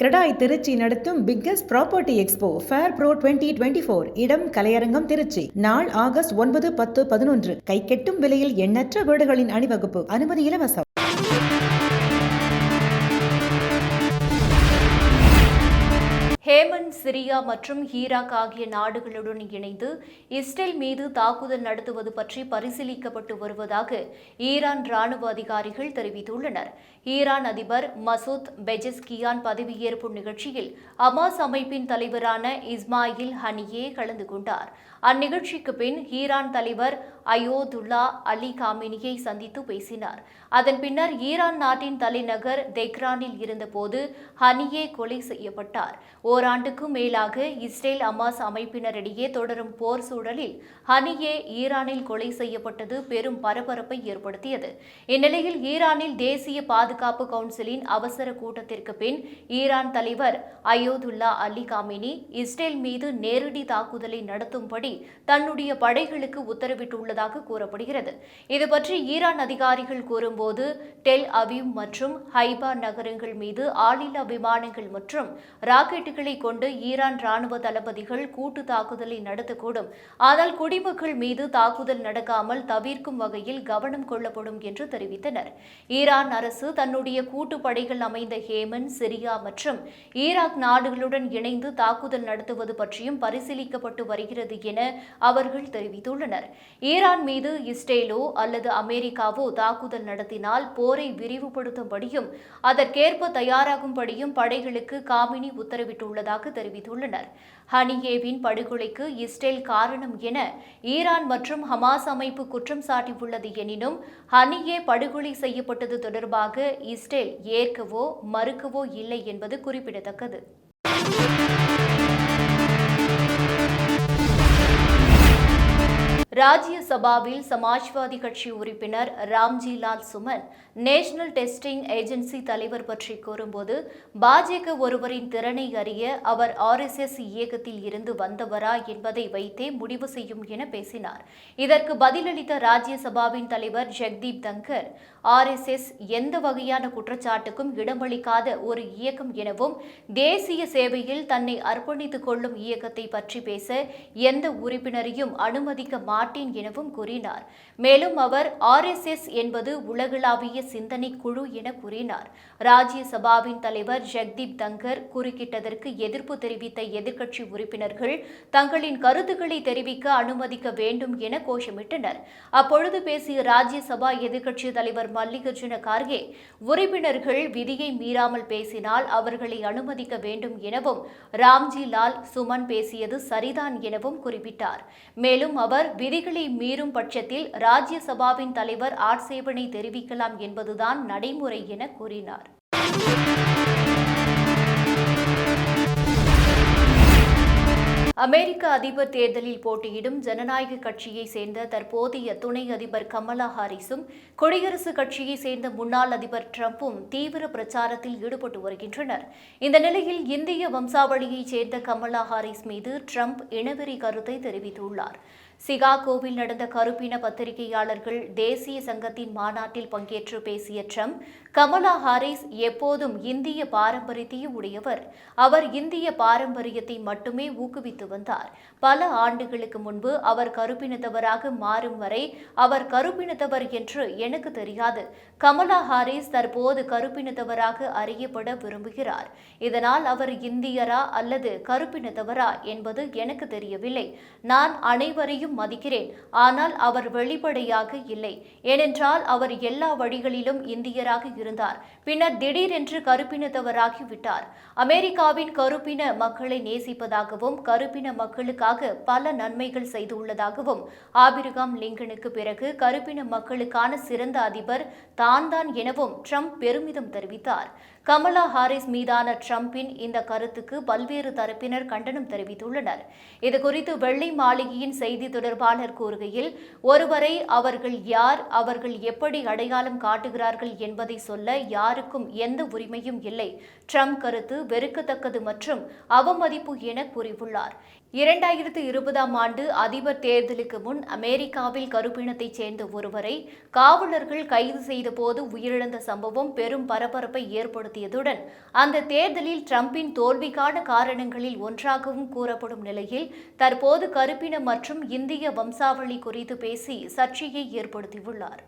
கிரடாய் திருச்சி நடத்தும் biggest property expo fair pro twenty twenty four இடம் கலையரங்கம் திருச்சி. நாள் ஆகஸ்ட் ஒன்பது பத்து பதினொன்று. கைக்கெட்டும் விலையில் எண்ணற்ற வீடுகளின் அணிவகுப்பு. அனுமதி இலவசம். ஹேமந்த் சிரியா மற்றும் ஈராக் ஆகிய நாடுகளுடன் இணைந்து இஸ்ரேல் மீது தாக்குதல் நடத்துவது பற்றி பரிசீலிக்கப்பட்டு வருவதாக ஈரான் ராணுவ அதிகாரிகள் தெரிவித்துள்ளனர். ஈரான் அதிபர் மசூத் பெஜஸ்கியான் பதவியேற்பு நிகழ்ச்சியில் அமாஸ் அமைப்பின் தலைவரான இஸ்மாயில் ஹனியே கலந்து கொண்டார். அந்நிகழ்ச்சிக்கு பின் ஈரான் தலைவர் அயோதுல்லா அலி காமினியை சந்தித்து பேசினார். அதன் பின்னர் ஈரான் நாட்டின் தலைநகர் தெஹ்ரானில் இருந்தபோது ஹனியே கொலை செய்யப்பட்டார். ஓராண்டுக்கும் மேலாக இஸ்ரேல் அமாஸ் அமைப்பினரிடையே தொடரும் போர் சூழலில் ஹனியே ஈரானில் கொலை செய்யப்பட்டது பெரும் பரபரப்பை ஏற்படுத்தியது. இந்நிலையில் ஈரானில் தேசிய பாதுகாப்பு கவுன்சிலின் அவசர கூட்டத்திற்கு பின் ஈரான் தலைவர் அயோதுல்லா அலி காமினி இஸ்ரேல் மீது நேரடி தாக்குதலை நடத்தும்படி தன்னுடைய படைகளுக்கு உத்தரவிட்டுள்ளதாக கூறப்படுகிறது. இதுபற்றி ஈரான் அதிகாரிகள் கூறும்போது டெல் அவீவ் மற்றும் ஹைபா நகரங்கள் மீது ஆளில்லா விமானங்கள் மற்றும் ராக்கெட்டுகளை கொண்டு ஈரான் ராணுவ தளபதிகள் கூட்டு தாக்குதலை நடத்தக்கூடும். ஆனால் குடிமக்கள் மீது தாக்குதல் நடக்காமல் தவிர்க்கும் வகையில் கவனம் கொள்ளப்படும் என்று தெரிவித்தனர். ஈரான் அரசு தன்னுடைய கூட்டு படைகள் அமைந்த ஹேமன் சிரியா மற்றும் ஈராக் நாடுகளுடன் இணைந்து தாக்குதல் நடத்துவது பற்றியும் பரிசீலிக்கப்பட்டு வருகிறது என அவர்கள் தெரிவித்துள்ளனர். ஈரான் மீது இஸ்ரேலோ அல்லது அமெரிக்காவோ தாக்குதல் நடத்தினால் போரை விரிவுபடுத்தும்படியும் அதற்கேற்ப தயாராகும்படியும் படைகளுக்கு காமினி உத்தரவிட்டுள்ளதாக தெரிவித்துள்ளனர். ஹனியேவின் படுகொலைக்கு இஸ்ரேல் காரணம் என ஈரான் மற்றும் ஹமாஸ் அமைப்பு குற்றம் சாட்டியுள்ளது எனினும் ஹனியே படுகொலை செய்யப்பட்டது தொடர்பாக இஸ்ரேல் ஏற்கவோ மறுக்கவோ இல்லை என்பது குறிப்பிடத்தக்கது. ராஜ்யசபாவில் சமாஜ்வாதி கட்சி உறுப்பினர் Ramjilal Suman National Testing Agency தலைவர் பற்றி கூறும்போது பாஜக ஒருவரின் திறனை அறிய அவர் ஆர்எஸ்எஸ் இயக்கத்தில் இருந்து வந்தவரா என்பதை வைத்தே முடிவு செய்யும் என பேசினார். இதற்கு பதிலளித்த ராஜ்யசபாவின் தலைவர் ஜெக்தீப் தங்கர் ஆர்எஸ்எஸ் எந்த வகையான குற்றச்சாட்டுக்கும் இடமளிக்காத ஒரு இயக்கம் எனவும் தேசிய சேவையில் தன்னை அர்ப்பணித்துக் கொள்ளும் இயக்கத்தை பற்றி பேச எந்த உறுப்பினரையும் அனுமதிக்க மாட்டேன் எனவும் கூறினார். மேலும் அவர் ஆர்எஸ்எஸ் என்பது உலகளாவிய சிந்தனை குழு என கூறினார். ராஜ்யசபாவின் தலைவர் ஜெக்தீப் தங்கர் குறுக்கிட்டதற்கு எதிர்ப்பு தெரிவித்த எதிர்க்கட்சி உறுப்பினர்கள் தங்களின் கருத்துக்களை தெரிவிக்க அனுமதிக்க வேண்டும் என கோஷமிட்டனர். அப்பொழுது பேசிய ராஜ்யசபா எதிர்க்கட்சி தலைவர் மல்லிகார்ஜுன கார்கே உறுப்பினர்கள் விதியை மீறாமல் பேசினால் அவர்களை அனுமதிக்க வேண்டும் எனவும் ராம்ஜி லால் சுமன் பேசியது சரிதான் எனவும் குறிப்பிட்டார். மேலும் அவர் விதி விதிகளை மீறும் பட்சத்தில் ராஜ்யசபாவின் தலைவர் ஆட்சேபனை தெரிவிக்கலாம் என்பதுதான் நடைமுறை என கூறினார். அமெரிக்க அதிபர் தேர்தலில் போட்டியிடும் ஜனநாயக கட்சியை சேர்ந்த தற்போதைய துணை அதிபர் கமலா ஹாரிஸும் குடியரசுக் கட்சியை சேர்ந்த முன்னாள் அதிபர் டிரம்பும் தீவிர பிரச்சாரத்தில் ஈடுபட்டு வருகின்றனர். இந்த நிலையில் இந்திய வம்சாவளியைச் சேர்ந்த கமலா ஹாரிஸ் மீது ட்ரம்ப் இனவெறி கருத்தை தெரிவித்துள்ளார். சிகாகோவில் நடந்த கருப்பின பத்திரிகையாளர்கள் தேசிய சங்கத்தின் மாநாட்டில் பங்கேற்று பேசிய ட்ரம்ப் கமலா ஹாரிஸ் எப்போதும் இந்திய பாரம்பரியத்தையும் உடையவர். அவர் இந்திய பாரம்பரியத்தை மட்டுமே ஊக்குவித்து வந்தார். பல ஆண்டுகளுக்கு முன்பு அவர் கருப்பினத்தவராக மாறும் வரை அவர் கருப்பினத்தவர் என்று எனக்கு தெரியாது. கமலா ஹாரிஸ் தற்போது கருப்பினத்தவராக அறியப்பட விரும்புகிறார். இதனால் அவர் இந்தியரா அல்லது கருப்பினத்தவரா என்பது எனக்கு தெரியவில்லை. நான் அனைவரையும் மதிக்கிறேன். ஆனால் அவர் வெளிப்படையாக இல்லை. ஏனென்றால் அவர் எல்லா வழிகளிலும் இந்தியராக இருந்தார். பின்னர் திடீரென்று கருப்பினத்தவராகி விட்டார் அமெரிக்காவின் கருப்பின மக்களை நேசிப்பதாகவும் கருப்பின மக்களுக்காக பல நன்மைகள் செய்துள்ளதாகவும் ஆபிரகாம் லிங்கனுக்கு பிறகு கருப்பின மக்களுக்கான சிறந்த அதிபர் தான் தான் எனவும் ட்ரம்ப் பெருமிதம் தெரிவித்தார். கமலா ஹாரிஸ் மீதான ட்ரம்பின் இந்த கருத்துக்கு பல்வேறு தரப்பினர் கண்டனம் தெரிவித்துள்ளனர். இதுகுறித்து வெள்ளை மாளிகையின் செய்தி தொடர்பாளர் கூறுகையில் ஒருவரை அவர்கள் யார் அவர்கள் எப்படி அடையாளம் காட்டுகிறார்கள் என்பதை சொல்ல யாருக்கும் எந்த உரிமையும் இல்லை. ட்ரம்ப் கருத்து வெறுக்கத்தக்கது மற்றும் அவமதிப்பு என கூறியுள்ளார். இரண்டாயிரத்து இருபதாம் ஆண்டு அதிபர் தேர்தலுக்கு முன் அமெரிக்காவில் கருப்பினத்தைச் சேர்ந்த ஒருவரை காவலர்கள் கைது செய்தபோது உயிரிழந்த சம்பவம் பெரும் பரபரப்பை ஏற்படுத்தி வெளிப்படுத்தியதுடன் அந்த தேர்தலில் டிரம்பின் தோல்விக்கான காரணங்களில் ஒன்றாகவும் கூறப்படும் நிலையில் தற்போது கருப்பின மற்றும் இந்திய வம்சாவளி குறித்து பேசி சர்ச்சையை ஏற்படுத்தியுள்ளார்.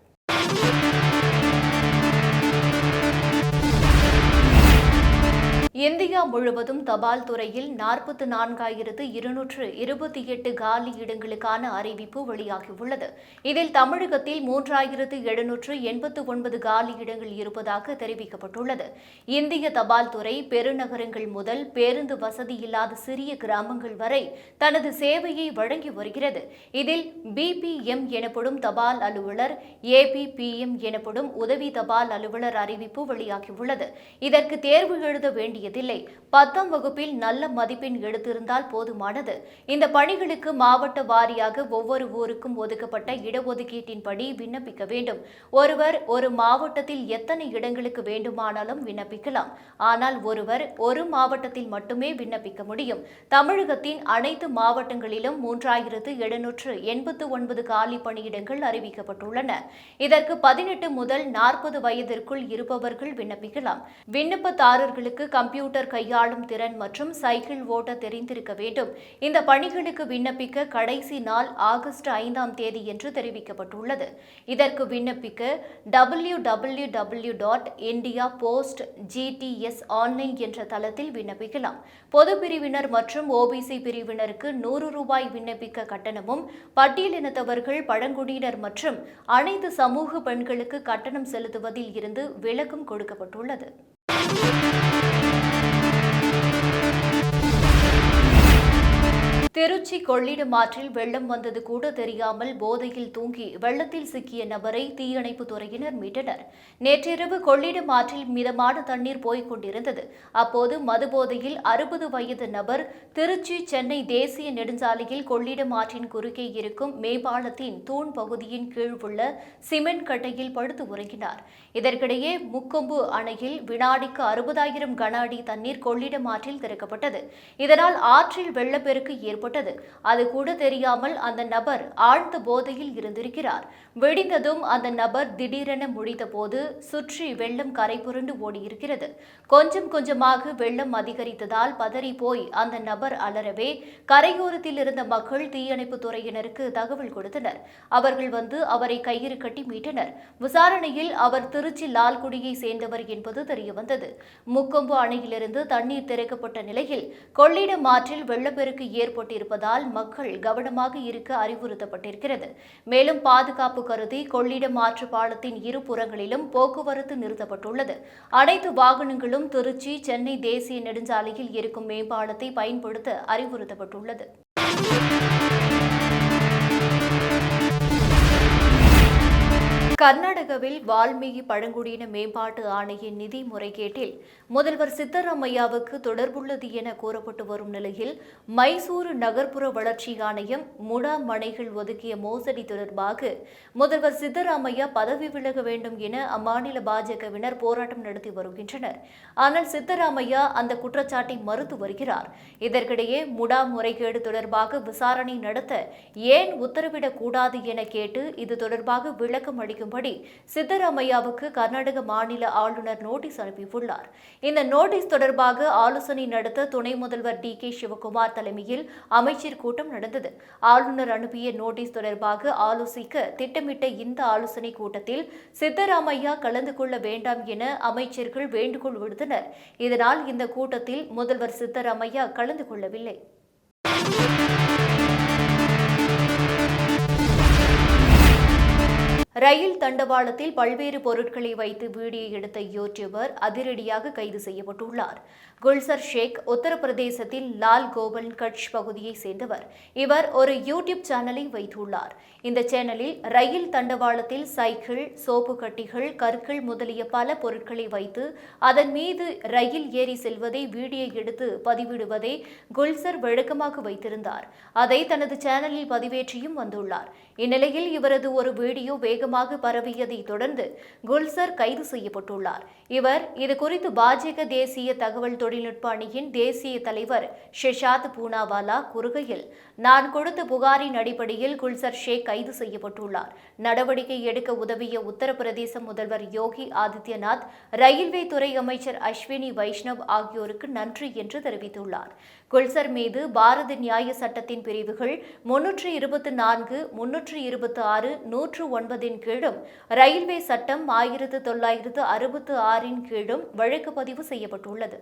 இந்தியா முழுவதும் தபால் துறையில் நாற்பத்து நான்காயிரத்து இருநூற்று இருபத்தி எட்டு காலி இடங்களுக்கான அறிவிப்பு வெளியாகியுள்ளது. இதில் தமிழகத்தில் மூன்றாயிரத்து எழுநூற்று எண்பத்து ஒன்பது காலி இடங்கள் இருப்பதாக தெரிவிக்கப்பட்டுள்ளது. இந்திய தபால் துறை பெருநகரங்கள் முதல் பேருந்து வசதி இல்லாத சிறிய கிராமங்கள் வரை தனது சேவையை வழங்கி வருகிறது. இதில் பிபிஎம் எனப்படும் தபால் அலுவலர் ஏபிபிஎம் எனப்படும் உதவி தபால் அலுவலர் அறிவிப்பு வெளியாகியுள்ளது. இதற்கு தேர்வு எழுத வேண்டியதில்லை பத்தாம் வகுப்பில் நல்ல மதிப்பெண் எடுத்திருந்தால் போதுமானது. இந்த பணிகளுக்கு மாவட்ட வாரியாக ஒவ்வொரு ஊருக்கும் ஒதுக்கப்பட்ட இடஒதுக்கீட்டின்படி விண்ணப்பிக்க வேண்டும். ஒருவர் ஒரு மாவட்டத்தில் எத்தனை இடங்களுக்கு வேண்டுமானாலும் விண்ணப்பிக்கலாம். ஆனால் ஒருவர் ஒரு மாவட்டத்தில் மட்டுமே விண்ணப்பிக்க முடியும். தமிழகத்தின் அனைத்து மாவட்டங்களிலும் மூன்றாயிரத்து எழுநூற்று எண்பத்து ஒன்பது காலி பணியிடங்கள் அறிவிக்கப்பட்டுள்ளன. இதற்கு பதினெட்டு முதல் நாற்பது வயதிற்குள் இருப்பவர்கள் விண்ணப்பிக்கலாம். விண்ணப்பதாரர்களுக்கு கம்ப்யூட்டர் கையாளும் திறன் மற்றும் சைக்கிள் ஓட்ட தெரிந்திருக்க வேண்டும். இந்த பணிகளுக்கு விண்ணப்பிக்க கடைசி நாள் ஆகஸ்ட் ஐந்தாம் தேதி என்று தெரிவிக்கப்பட்டுள்ளது. இதற்கு விண்ணப்பிக்க W W W dot India Post GDS online என்ற தளத்தில் விண்ணப்பிக்கலாம். பொது பிரிவினர் மற்றும் ஓபிசி பிரிவினருக்கு நூறு ரூபாய் விண்ணப்பிக்க கட்டணமும் பட்டியலினத்தவர்கள் பழங்குடியினர் மற்றும் அனைத்து சமூக பெண்களுக்கு கட்டணம் செலுத்துவதில் இருந்து விலக்கும் கொடுக்கப்பட்டுள்ளது. திருச்சி கொள்ளிடம் ஆற்றில் வெள்ளம் வந்தது கூட தெரியாமல் போதையில் தூங்கி வெள்ளத்தில் சிக்கிய நபரை தீயணைப்பு துறையினர் மீட்டனர். நேற்றிரவு கொள்ளிடம் ஆற்றில் மிதமான தண்ணீர் போய்க் கொண்டிருந்தது. அப்போது மதுபோதையில் அறுபது வயது நபர் திருச்சி சென்னை தேசிய நெடுஞ்சாலையில் கொள்ளிடம் ஆற்றின் குறுக்கே இருக்கும் மேம்பாலத்தின் தூண் பகுதியின் கீழ் உள்ள சிமெண்ட் கட்டையில் படுத்து உறங்கினார். இதற்கிடையே முக்கொம்பு அணையில் வினாடிக்கு அறுபதாயிரம் கன அடி தண்ணீர் கொள்ளிடம் ஆற்றில் திறக்கப்பட்டது. இதனால் ஆற்றில் வெள்ளப்பெருக்கு ஏற்பட்டது. அது கூட தெரியாமல் அந்த நபர் ஆழ்ந்த போதையில் இருந்திருக்கிறார். வெடிந்ததும் அந்த நபர் திடீரென முடிந்தபோது சுற்றி வெள்ளம் கரை புரண்டு ஓடியிருக்கிறது. கொஞ்சம் கொஞ்சமாக வெள்ளம் அதிகரித்ததால் பதறி போய் அந்த நபர் அலறவே கரையோரத்தில் இருந்த மக்கள் தீயணைப்பு துறையினருக்கு தகவல் கொடுத்தனர். அவர்கள் வந்து அவரை கயிறு கட்டி மீட்டனர். விசாரணையில் அவர் திருச்சி லால்குடியை சேர்ந்தவர் என்பது தெரியவந்தது. முக்கொம்பு அணையிலிருந்து தண்ணீர் திறக்கப்பட்ட நிலையில் கொள்ளிடம் ஆற்றில் வெள்ளப்பெருக்கு ஏற்பட்டிருப்பதால் மக்கள் கவனமாக இருக்க அறிவுறுத்தப்பட்டிருக்கிறது. மேலும் பாதுகாப்பு கருதி கொள்ளிடம் ஆற்று பாலத்தின் இரு புறங்களிலும் போக்குவரத்து நிறுத்தப்பட்டுள்ளது. அனைத்து வாகனங்களும் திருச்சி சென்னை தேசிய நெடுஞ்சாலையில் இருக்கும் மேம்பாலத்தை பயன்படுத்த அறிவுறுத்தப்பட்டுள்ளது. கர்நாடகாவில் வால்மீகி பழங்குடியின மேம்பாட்டு ஆணையின் நிதி முறைகேட்டில் முதல்வர் சித்தராமையாவுக்கு தொடர்புள்ளது என கூறப்பட்டு வரும் நிலையில் மைசூரு நகர்ப்புற வளர்ச்சி ஆணையம் முடா மனைகள் ஒதுக்கிய மோசடி தொடர்பாக முதல்வர் சித்தராமையா பதவி விலக வேண்டும் என அம்மாநில பாஜகவினர் போராட்டம் நடத்தி வருகின்றனர். ஆனால் சித்தராமையா அந்த குற்றச்சாட்டை மறுத்து வருகிறார். இதற்கிடையே முடா முறைகேடு தொடர்பாக விசாரணை நடத்த ஏன் உத்தரவிடக்கூடாது என கேட்டு இது தொடர்பாக விளக்கம் அளிக்கும் அளிக்கும்படி சித்தராமையாவுக்கு கர்நாடக மாநில ஆளுநர் நோட்டீஸ் அனுப்பியுள்ளார். இந்த நோட்டீஸ் தொடர்பாக ஆலோசனை நடத்த துணை முதல்வர் டி கே சிவகுமார் தலைமையில் அமைச்சர் கூட்டம் நடந்தது. ஆளுநர் அனுப்பிய நோட்டீஸ் தொடர்பாக ஆலோசிக்க திட்டமிட்ட இந்த ஆலோசனை கூட்டத்தில் சித்தராமையா கலந்து கொள்ள வேண்டாம் என அமைச்சர்கள் வேண்டுகோள் விடுத்தனர். இதனால் இந்த கூட்டத்தில் முதல்வர் சித்தராமையா கலந்து கொள்ளவில்லை. ரயில் தண்டவாளத்தில் பல்வேறு பொருட்களை வைத்து வீடியோ எடுத்த யூடியூபர் அதிரடியாக கைது செய்யப்பட்டுள்ளார். குல்சர் ஷேக் உத்தரப்பிரதேசத்தில் லால் கோபல் கட்ச் பகுதியைச் சேர்ந்தவர். இவர் ஒரு யூடியூப் சேனலை வைத்துள்ளார். இந்த சேனலில் ரயில் தண்டவாளத்தில் சைக்கிள் சோப்பு கட்டிகள் கற்கள் முதலிய பல பொருட்களை வைத்து அதன் மீது ரயில் ஏறி செல்வதை வீடியோ எடுத்து பதிவிடுவதை குல்சர் வழக்கமாக வைத்திருந்தார். அதை தனது சேனலில் பதிவேற்றியும் வந்துள்ளார். இந்நிலையில் இவரது ஒரு வீடியோ வேகமாக பரவியதை தொடர்ந்து குல்சர் கைது செய்யப்பட்டுள்ளார். இவர் இது குறித்து பாஜக தேசிய தகவல் தொழில்நுட்ப அணியின் தேசிய தலைவர் ஷெஷாத் பூனாவாலா கூறுகையில் நான் கொடுத்த புகாரின் அடிப்படையில் குல்சர் ஷேக் கைது செய்யப்பட்டுள்ளார். நடவடிக்கை எடுக்க உதவிய உத்தரப்பிரதேச முதல்வர் யோகி ஆதித்யநாத் ரயில்வே துறை அமைச்சர் அஸ்வினி வைஷ்ணவ் ஆகியோருக்கு நன்றி என்று தெரிவித்துள்ளார். குல்சர் மீது பாரத நியாய சட்டத்தின் பிரிவுகள் முன்னூற்று இருபத்தி நான்கு முன்னூற்று இருபத்தி ஆறு நூற்று ஒன்பதின் கீழும் ரயில்வே சட்டம் ஆயிரத்து தொள்ளாயிரத்து அறுபத்து ஆறின் கீழும் வழக்கு பதிவு செய்யப்பட்டுள்ளது.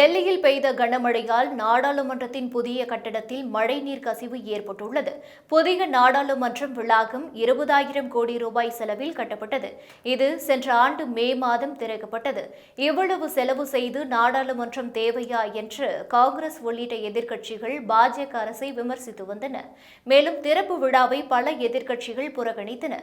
டெல்லியில் பெய்த கனமழையால் நாடாளுமன்றத்தின் புதிய கட்டடத்தில் மழைநீர் கசிவு ஏற்பட்டுள்ளது. புதிய நாடாளுமன்றம் விளாகம் இருபதாயிரம் கோடி ரூபாய் செலவில் கட்டப்பட்டது. இது சென்ற ஆண்டு மே மாதம் திறக்கப்பட்டது. இவ்வளவு செலவு செய்து நாடாளுமன்றம் தேவையா என்று காங்கிரஸ் உள்ளிட்ட எதிர்க்கட்சிகள் பாஜக அரசை விமர்சித்து வந்தன. மேலும் திறப்பு விழாவை பல எதிர்க்கட்சிகள் புறக்கணித்தன.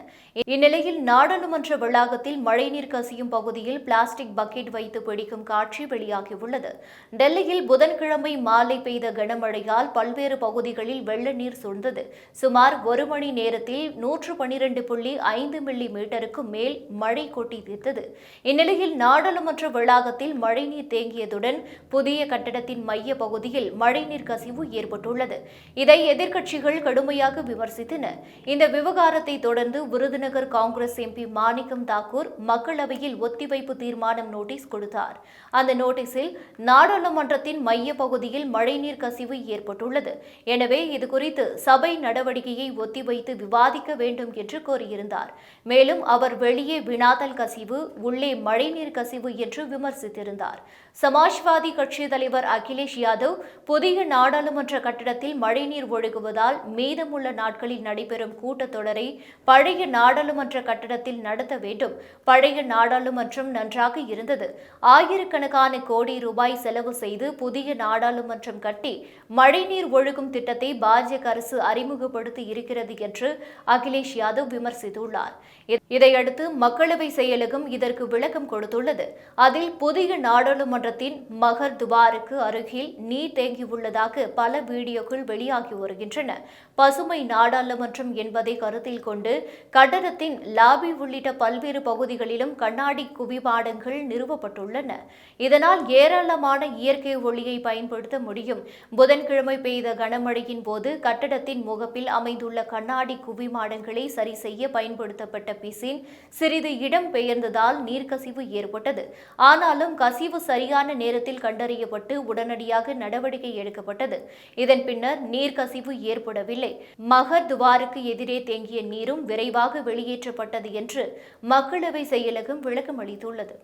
இந்நிலையில் நாடாளுமன்ற வளாகத்தில் மழைநீர் கசியும் பகுதியில் பிளாஸ்டிக் பக்கெட் வைத்து பிடிக்கும் காட்சி வெளியாகியுள்ளது. டெல்லியில் புதன்கிழமை மாலை பெய்த கனமழையால் பல்வேறு பகுதிகளில் வெள்ள நீர் சூழ்ந்தது. சுமார் ஒரு மணி நேரத்தில் நூற்று பனிரெண்டு புள்ளி ஐந்து மில்லி மீட்டருக்கு மேல் மழை கொட்டி தீர்த்தது. இந்நிலையில் நாடாளுமன்ற வளாகத்தில் மழைநீர் தேங்கியதுடன் புதிய கட்டடத்தின் மைய பகுதியில் மழைநீர் கசிவு ஏற்பட்டுள்ளது. இதை எதிர்க்கட்சிகள் கடுமையாக விமர்சித்தன. இந்த விவகாரத்தை தொடர்ந்து விருதுநகர் காங்கிரஸ் எம்பி மாணிக்கம் தாக்கூர் மக்களவையில் ஒத்திவைப்பு தீர்மானம் நோட்டீஸ் கொடுத்தார். அந்த நோட்டீஸில் நாடாளுமன்றத்தின் மைய பகுதியில் மழைநீர் கசிவு ஏற்பட்டுள்ளது. எனவே இதுகுறித்து சபை நடவடிக்கையை ஒத்திவைத்து விவாதிக்க வேண்டும் என்று கோரியிருந்தார். மேலும் அவர் வெளியே வினாதல் கசிவு உள்ளே மழைநீர் கசிவு என்று விமர்சித்திருந்தார். சமாஜ்வாதி கட்சி தலைவர் அகிலேஷ் யாதவ் புதிய நாடாளுமன்ற கட்டிடத்தில் மழைநீர் ஒழுகுவதால் மீதமுள்ள நாட்களில் நடைபெறும் கூட்டத்தொடரை பழைய நாடாளுமன்ற கட்டடத்தில் நடத்த வேண்டும். பழைய நாடாளுமன்றம் நன்றாக இருந்தது. ஆயிரக்கணக்கான கோடி ரூபாய் செலவு செய்து புதிய நாடாளுமன்றம் கட்டி மழைநீர் ஒழுகும் திட்டத்தை பாஜக அரசு அறிமுகப்படுத்தி இருக்கிறது என்று அகிலேஷ் யாதவ் விமர்சித்துள்ளார். இதையடுத்து மக்களவை செயலகம் இதற்கு விளக்கம் கொடுத்துள்ளது. அதில் புதிய நாடாளுமன்ற நீதிமன்றத்தின் மகர் துவாருக்கு அருகில் நீர் தேங்கியுள்ளதாக பல வீடியோக்கள் வெளியாகி வருகின்றன. பசுமை நாடாளுமன்றம் என்பதை கருத்தில் கொண்டு கட்டடத்தின் லாபி உள்ளிட்ட பல்வேறு பகுதிகளிலும் கண்ணாடி குவிபாடங்கள் நிறுவப்பட்டுள்ளன. இதனால் ஏராளமான இயற்கை ஒளியை பயன்படுத்த முடியும். புதன்கிழமை பெய்த கனமழையின் போது கட்டடத்தின் முகப்பில் அமைந்துள்ள கண்ணாடி குவிமாடங்களை சரி செய்ய பயன்படுத்தப்பட்ட பிசின் சிறிது இடம் பெயர்ந்ததால் நீர்க்கசிவு ஏற்பட்டது. ஆனாலும் கசிவு சரியான நேரத்தில் கண்டறியப்பட்டு உடனடியாக நடவடிக்கை எடுக்கப்பட்டது. இதன் பின்னர் நீர்க்கசிவு ஏற்படவில்லை. மகர் துவாருக்கு எதிரே தேங்கிய நீரும் விரைவாக வெளியேற்றப்பட்டது என்று மக்களவை செயலகம் விளக்கம் அளித்துள்ளது